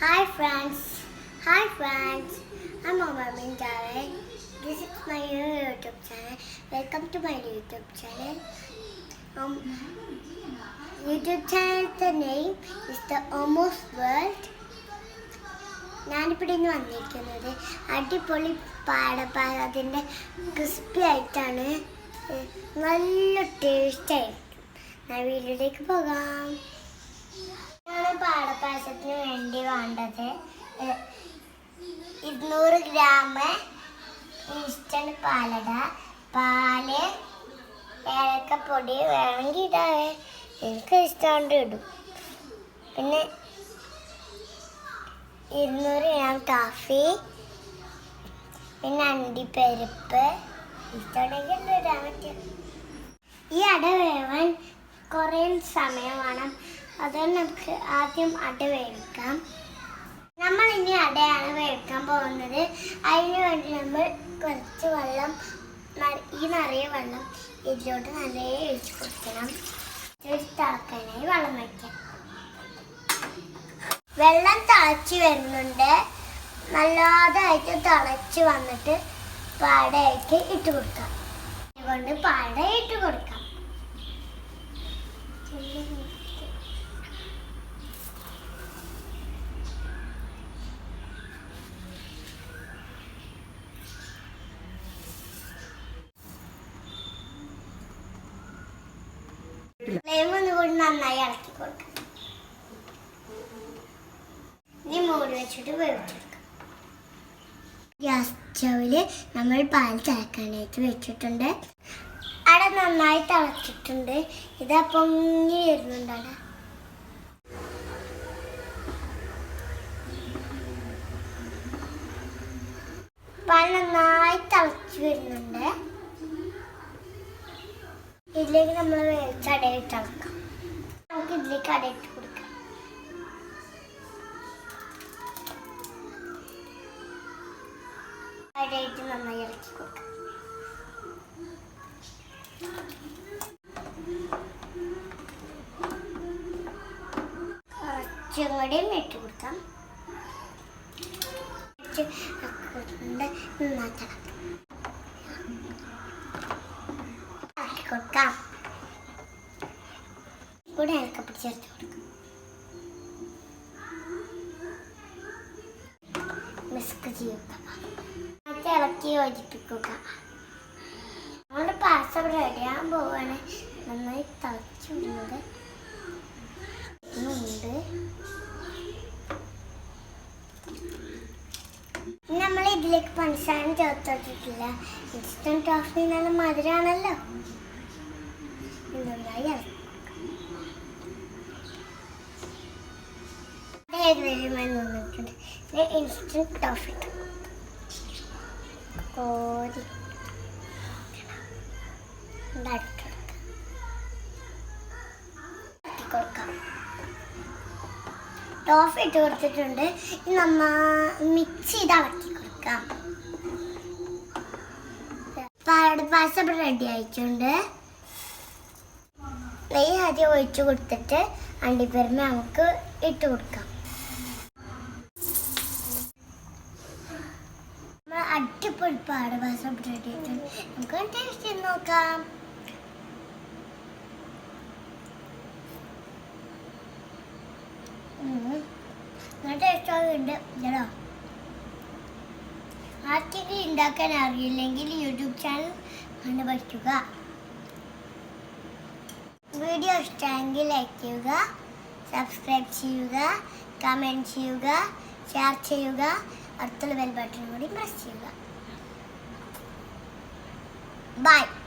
Hi friends. Hi friends. I'm Mama Mindare. This is my YouTube channel. Welcome to my YouTube channel. Um, YouTube channel the name is the Almost World. ഞാനിവിടെ ഇന്ന് വന്നിരിക്കുന്നത് അടിപൊളി പാടപ്പാകത്തിന്റെ crispy ആയിട്ടാണ് നല്ല taste ഞാൻ വീട്ടിലേക്ക് പോകാം ഇതാണ് പാടപ്പായസത്തിന് വേണ്ടി വേണ്ടത്. ഇരുന്നൂറ് ഗ്രാം ഇൻസ്റ്റന്റ് പാലട പാൽ ഏലക്കപ്പൊടി വേണമെങ്കിൽ ഇടാവേ. എനിക്ക് ഇഷ്ടമുണ്ട് ഇടും. പിന്നെ ഇരുന്നൂറ് ഗ്രാം കാഫി പിന്നെ അണ്ടിപ്പരിപ്പ്. ഇഷ്ടമുണ്ടെങ്കിൽ ഇടാൻ പറ്റും. ഈ അട വേവാൻ കുറേ സമയം വേണം. അതുകൊണ്ട് നമുക്ക് ആദ്യം അട വേവിക്കാം. നമ്മൾ ഇനി അടയാണ് വേവിക്കാൻ പോകുന്നത്. അതിന് വേണ്ടി നമ്മൾ കുറച്ച് വെള്ളം ഈ നിറയെ വെള്ളം ഇതിലോട്ട് നിറയെ ഒഴിച്ച് കൊടുക്കണം. തിളക്കാനായി വെള്ളം വയ്ക്കാം. വെള്ളം തിളച്ച് വരുന്നുണ്ട്. നല്ലതായിട്ട് തിളച്ച് വന്നിട്ട് പാടയായിട്ട് ഇട്ട് കൊടുക്കാം. അതുകൊണ്ട് പാട ഇട്ട് കൊടുക്കാം. നന്നായി ഇളക്കി കൊടുക്കാം. ഇനി മൂടി വെച്ചിട്ട് വേവിച്ചെടുക്കാം. ഗ്യാസ് സ്റ്റൗവിൽ നമ്മൾ പാൽ തിളക്കാനായിട്ട് വെച്ചിട്ടുണ്ട്. അവിടെ നന്നായി തിളച്ചിട്ടുണ്ട്. ഇത് പൊങ്ങി വരുന്നുണ്ട് അവിടെ പാൽ നന്നായി തിളച്ച് വരുന്നുണ്ട്. ഇതിലേക്ക് നമ്മൾ വേവിച്ച അടയിട്ട് കൊടുക്കാം. കൊടുക്കാം. ഇട്ട് കൊടുക്കാം. കൊടുക്കാം. കൂടെ ഇളക്കപ്പൊടി ചേർത്ത് കൊടുക്കും. മിസ്ക് ചെയ്യുക എന്നിട്ട് ഇളക്കി യോജിപ്പിക്കുക. നമ്മുടെ പായസം റെഡിയാൻ പോവാണ്. നന്നായി തിളച്ചു വിടുന്നത് ഉണ്ട് നമ്മൾ ഇതിലേക്ക് പഞ്ചസാര ചേർത്തിട്ടില്ല ഇൻസ്റ്റന്റ് കോഫി നല്ല മധുരമാണല്ലോ നന്നായി ഇളക്കി ഏകദേശം വന്നിട്ടുണ്ട് ഇൻസ്റ്റന്റ് ടോഫി കോരി ഉണ്ടാക്കി കൊടുക്കാം ടോഫി ഇട്ട് കൊടുത്തിട്ടുണ്ട് ഇനി നമ്മ മിക്സ് ചെയ്ത് ഇളക്കി കൊടുക്കാം പായസം റെഡി ആയിട്ടുണ്ട് നെയ്യ് ആദ്യം ഒഴിച്ചു കൊടുത്തിട്ട് അണ്ടിപ്പരിമ നമുക്ക് ഇട്ട് കൊടുക്കാം നമ്മൾ റെഡി ആയിട്ടുണ്ട്. നമുക്ക് ടേസ്റ്റ് നോക്കാം. ഉണ്ടാക്കാൻ അറിയില്ലെങ്കിൽ യൂട്യൂബ് ചാനൽ കണ്ടു പഠിക്കുക. വീഡിയോ ഇഷ്ടമെങ്കിൽ ലൈക്ക് ചെയ്യുക സബ്സ്ക്രൈബ് ചെയ്യുക കമന്റ് ചെയ്യുക ഷെയർ ചെയ്യുക അടുത്തുള്ള ബെൽ ബട്ടൺ കൂടി പ്രസ് ചെയ്യുക. Bye.